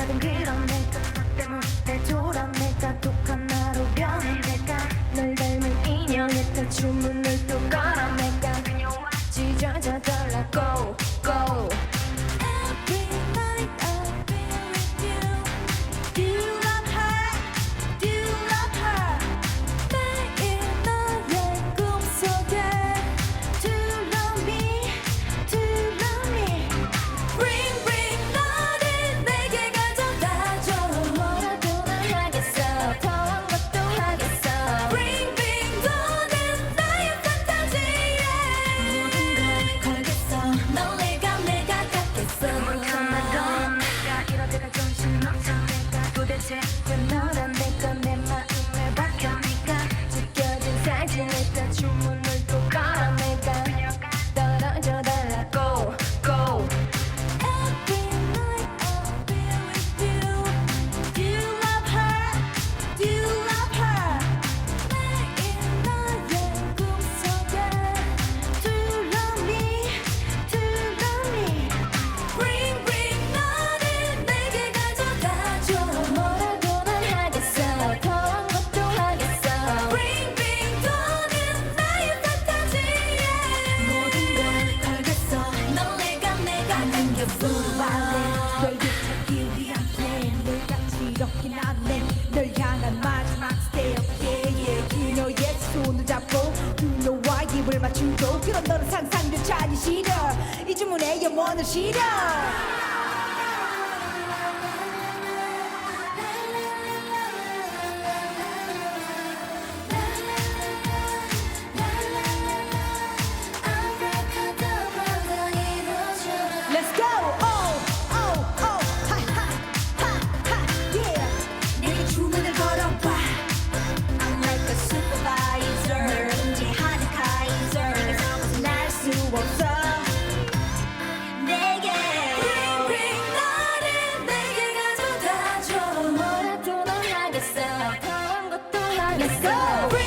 작은 그런 내가 때문에 따 뚜한 나로 변해 가널 닮은 인형에 다 주문해 imagine it that you will 실어. 이 주문에 영원을 실어. go.